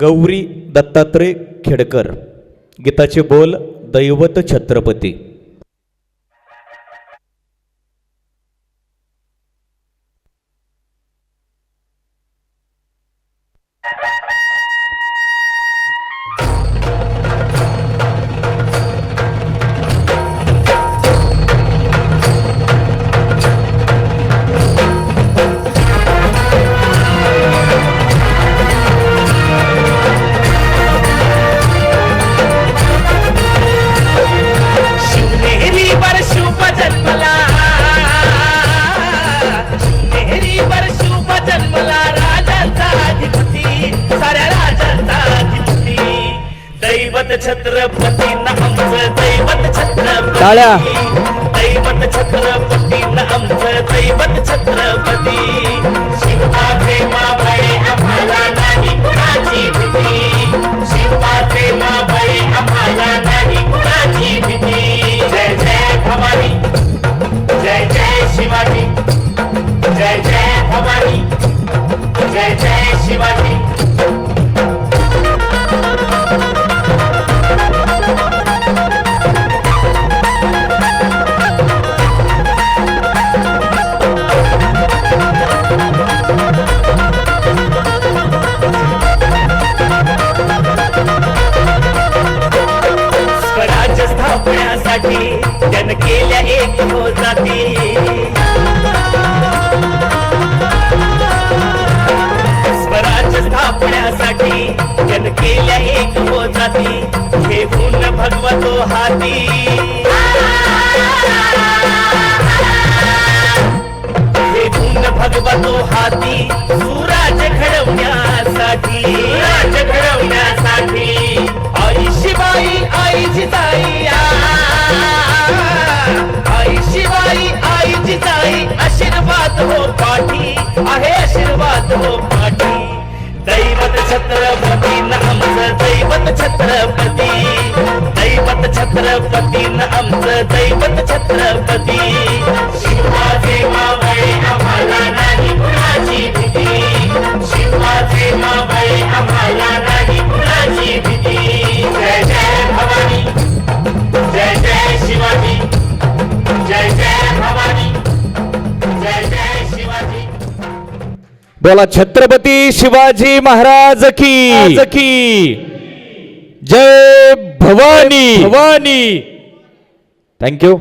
गौरी दत्तात्रय खेडकर गीताचे बोल दैवत छत्रपती. दैवत छत्रपती आमचं दैवत छत्रपती. दैवत छत्रपती न आमचं दैवत छत्रपती. शिवबाचे मावळे आम्हाला नाही कुणाची भीती. शिवबाचे मावळे आम्हाला नाही कुणाची भीती. जय जय भवानी. जय जय शिवाजी. जय जय भवानी. जय जय स्वराज स्थापण्यासाठी जन केल्या एक हो जाती. हे गुण भगवतो हाती. हे गुण भगवतो हाती. आशीर्वाद हो पाठी दैवत छत्रपती न आमचं दैवत छत्रपती. दैवत छत्रपती न आमचं दैवत छत्रपती. बोला छत्रपती शिवाजी महाराज की? की? जय भवानी. भवानी. थँक्यू